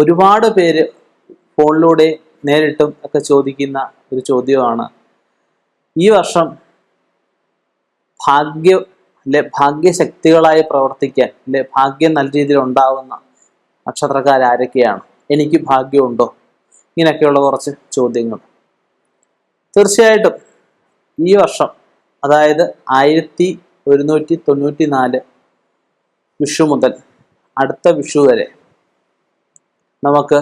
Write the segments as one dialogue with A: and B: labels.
A: ഒരുപാട് പേര് ഫോണിലൂടെ നേരിട്ടും ഒക്കെ ചോദിക്കുന്ന ഒരു ചോദ്യമാണ്. ഈ വർഷം ഭാഗ്യ അല്ലെ ഭാഗ്യശക്തികളായി പ്രവർത്തിക്കാൻ അല്ലെ ഭാഗ്യം നല്ല രീതിയിൽ ഉണ്ടാവുന്ന നക്ഷത്രക്കാർ ആരൊക്കെയാണ്? എനിക്ക് ഭാഗ്യമുണ്ടോ? ഇങ്ങനെയൊക്കെയുള്ള കുറച്ച് ചോദ്യങ്ങൾ. തീർച്ചയായിട്ടും ഈ വർഷം അതായത് ആയിരത്തി ഒരുന്നൂറ്റി തൊണ്ണൂറ്റി നാല് വിഷു മുതൽ അടുത്ത വിഷു വരെ നമുക്ക്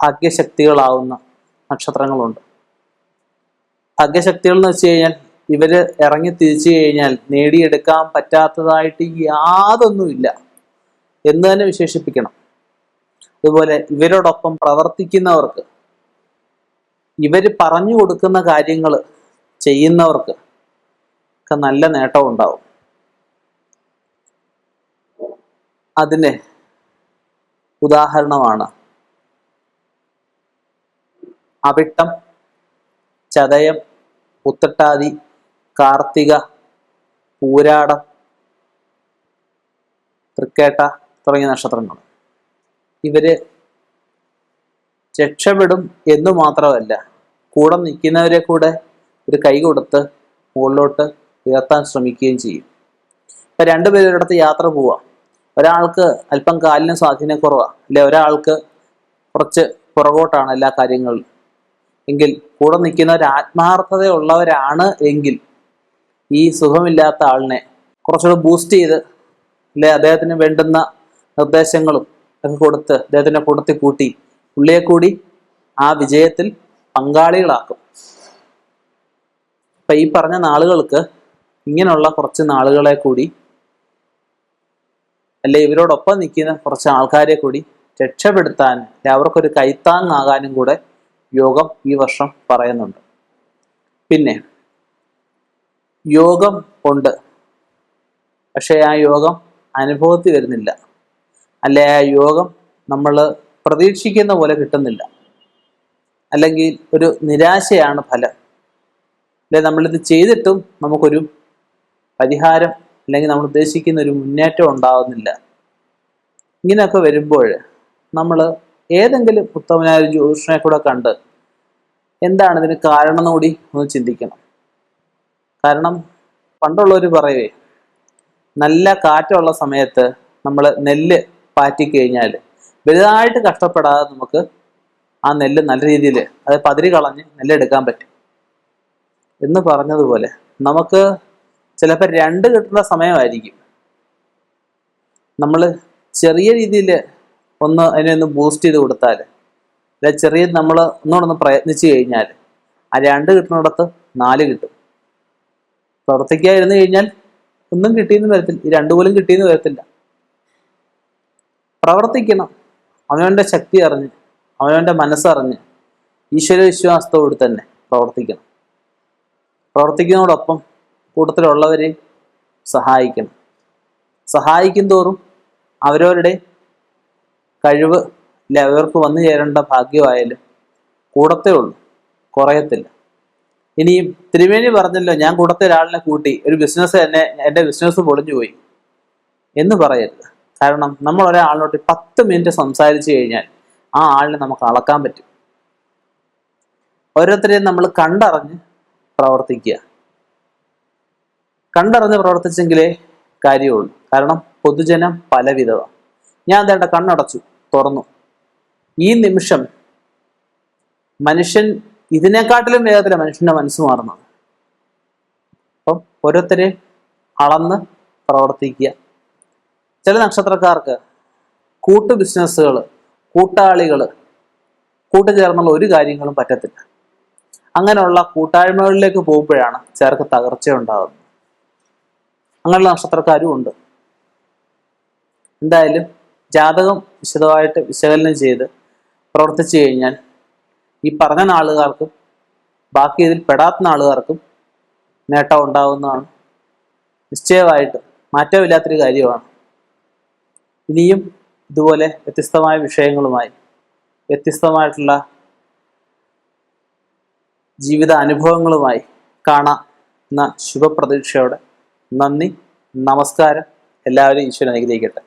A: ഭാഗ്യശക്തികളാവുന്ന നക്ഷത്രങ്ങളുണ്ട്. ഭാഗ്യശക്തികൾ എന്ന് വെച്ച് കഴിഞ്ഞാൽ ഇവർ ഇറങ്ങി തിരിച്ചു കഴിഞ്ഞാൽ നേടിയെടുക്കാൻ പറ്റാത്തതായിട്ട് യാതൊന്നുമില്ല എന്ന് തന്നെ വിശേഷിപ്പിക്കണം. അതുപോലെ ഇവരോടൊപ്പം പ്രവർത്തിക്കുന്നവർക്ക് ഇവർ പറഞ്ഞു കൊടുക്കുന്ന കാര്യങ്ങൾ ചെയ്യുന്നവർക്ക് ഒക്കെ നല്ല നേട്ടം അതിന് ഉദാഹരണമാണ്. അവിട്ടം ചതയം ഉത്തട്ടാതി കാർത്തിക പൂരാടം തൃക്കേട്ട തുടങ്ങിയ നക്ഷത്രങ്ങൾ ഇവർ രക്ഷപ്പെടും എന്ന് മാത്രമല്ല കൂടെ നിൽക്കുന്നവരെ കൂടെ ഒരു കൈ കൊടുത്ത് മുകളിലോട്ട് ഉയർത്താൻ ശ്രമിക്കുകയും ചെയ്യും. ഇപ്പൊ രണ്ടുപേരുടെ അടുത്ത് യാത്ര പോവാം. ഒരാൾക്ക് അല്പം കാലിന് സ്വാധീനക്കുറവാണ് അല്ലെ ഒരാൾക്ക് കുറച്ച് പുറകോട്ടാണ് എല്ലാ കാര്യങ്ങളിലും. എങ്കിൽ കൂടെ നിൽക്കുന്നവർ ആത്മാർത്ഥതയുള്ളവരാണ് എങ്കിൽ ഈ സുഖമില്ലാത്ത ആളിനെ കുറച്ചുകൂടെ ബൂസ്റ്റ് ചെയ്ത് അല്ലെ അദ്ദേഹത്തിന് വേണ്ടുന്ന നിർദ്ദേശങ്ങളും ഒക്കെ കൊടുത്ത് അദ്ദേഹത്തിനെ കൂട്ടത്തിൽ കൂട്ടി പുള്ളിയെ കൂടി ആ വിജയത്തിൽ പങ്കാളികളാക്കും. അപ്പം ഈ പറഞ്ഞ നാളുകൾക്ക് ഇങ്ങനെയുള്ള കുറച്ച് നാളുകളെ കൂടി അല്ലെ ഇവരോടൊപ്പം നിൽക്കുന്ന കുറച്ച് ആൾക്കാരെ കൂടി രക്ഷപ്പെടുത്താൻ അവർക്കൊരു കൈത്താങ്ങാകാനും കൂടെ യോഗം ഈ വർഷം പറയുന്നുണ്ട്. പിന്നെ യോഗം ഉണ്ട്. പക്ഷേ ആ യോഗം അനുഭവത്തിൽ വരുന്നില്ല. അല്ലെ ആ യോഗം നമ്മൾ പ്രതീക്ഷിക്കുന്ന പോലെ കിട്ടുന്നില്ല. അല്ലെങ്കിൽ ഒരു നിരാശയാണ് ഫലം. അല്ലെ നമ്മളിത് ചെയ്തിട്ടും നമുക്കൊരു പരിഹാരം അല്ലെങ്കിൽ നമ്മൾ ഉദ്ദേശിക്കുന്ന ഒരു മുന്നേറ്റം ഉണ്ടാകുന്നില്ല ഇങ്ങനെയൊക്കെ വരുമ്പോൾ നമ്മൾ ഏതെങ്കിലും ഉത്തമനായ ഒരു ജ്യോതിഷനെ കൂടെ കണ്ട് എന്താണ് ഇതിന് കാരണം കൂടി ഒന്ന് ചിന്തിക്കണം. കാരണം പണ്ടുള്ളവർ പറയുവേ നല്ല കാറ്റുള്ള സമയത്ത് നമ്മൾ നെല്ല് പാറ്റിക്കഴിഞ്ഞാൽ വലുതായിട്ട് കഷ്ടപ്പെടാതെ നമുക്ക് ആ നെല്ല് നല്ല രീതിയിൽ അത് പതിരി കളഞ്ഞ് നെല്ലെടുക്കാൻ പറ്റും. എന്ന് പറഞ്ഞതുപോലെ നമുക്ക് ചിലപ്പോൾ രണ്ട് കിട്ടുന്ന സമയമായിരിക്കും. നമ്മൾ ചെറിയ രീതിയിൽ ഒന്ന് അതിനെ ഒന്ന് ബൂസ്റ്റ് ചെയ്ത് കൊടുത്താൽ അല്ലെ ചെറിയ നമ്മൾ ഒന്നുകൂടെ ഒന്ന് പ്രയത്നിച്ചു കഴിഞ്ഞാൽ ആ രണ്ട് കിട്ടുന്നിടത്ത് നാല് കിട്ടും. പ്രവർത്തിക്കാതിരുന്നു കഴിഞ്ഞാൽ ഒന്നും കിട്ടിയെന്ന് വരത്തില്ല. ഈ രണ്ടു പോലും കിട്ടിയെന്ന് വരത്തില്ല. പ്രവർത്തിക്കണം. അവനവന്റെ ശക്തി അറിഞ്ഞ് അവനവന്റെ മനസ്സറിഞ്ഞ് ഈശ്വര വിശ്വാസത്തോട് തന്നെ പ്രവർത്തിക്കണം. പ്രവർത്തിക്കുന്നതോടൊപ്പം കൂട്ടത്തിലുള്ളവരെ സഹായിക്കണം. സഹായിക്കും തോറും അവരവരുടെ കഴിവ് ഇല്ല അവർക്ക് വന്നു ചേരേണ്ട ഭാഗ്യമായാലും കൂടത്തേ ഉള്ളൂ കുറയത്തില്ല. ഇനിയും തിരുമേനി പറഞ്ഞല്ലോ ഞാൻ കൂടത്തെ ഒരാളിനെ കൂട്ടി ഒരു ബിസിനസ് തന്നെ എന്റെ ബിസിനസ് പൊളിഞ്ഞു പോയി എന്ന് പറയരുത്. കാരണം നമ്മൾ ഒരാളിനോട്ട് പത്ത് മിനിറ്റ് സംസാരിച്ചു കഴിഞ്ഞാൽ ആ ആളിനെ നമുക്ക് അളക്കാൻ പറ്റും. ഓരോരുത്തരെയും നമ്മൾ കണ്ടറിഞ്ഞ് പ്രവർത്തിക്കുക. കണ്ടറിഞ്ഞ് പ്രവർത്തിച്ചെങ്കിലേ കാര്യമുള്ളൂ. കാരണം പൊതുജനം പലവിധമാണ് ഞാൻ അതേണ്ട കണ്ണടച്ചു തുറന്നു. ഈ നിമിഷം മനുഷ്യൻ ഇതിനെക്കാട്ടിലും വേഗത്തില മനുഷ്യന്റെ മനസ്സ് മാറുന്നത്. അപ്പം ഓരോരുത്തരെ അളന്ന് പ്രവർത്തിക്കുക. ചില നക്ഷത്രക്കാർക്ക് കൂട്ടു ബിസിനസ്സുകൾ കൂട്ടാളികൾ കൂട്ടുചേർന്നുള്ള ഒരു കാര്യങ്ങളും പറ്റത്തില്ല. അങ്ങനെയുള്ള കൂട്ടായ്മകളിലേക്ക് പോകുമ്പോഴാണ് ചേർക്ക് തകർച്ച ഉണ്ടാകുന്നത് അങ്ങനെയുള്ള നക്ഷത്രക്കാരും ഉണ്ട്. എന്തായാലും ജാതകം വിശദമായിട്ട് വിശകലനം ചെയ്ത് പ്രവർത്തിച്ചു കഴിഞ്ഞാൽ ഈ പറഞ്ഞ നാളുകാർക്കും ബാക്കി ഇതിൽ പെടാത്ത നാളുകാർക്കും നേട്ടം ഉണ്ടാവുന്നതാണ്. നിശ്ചയമായിട്ട് മാറ്റമില്ലാത്തൊരു കാര്യമാണ്. ഇനിയും ഇതുപോലെ വ്യത്യസ്തമായ വിഷയങ്ങളുമായി വ്യത്യസ്തമായിട്ടുള്ള ജീവിത അനുഭവങ്ങളുമായി കാണാം എന്ന ശുഭപ്രതീക്ഷയോടെ നന്ദി നമസ്കാരം. എല്ലാവരും ഈശ്വരൻ അനുഗ്രഹിക്കട്ടെ.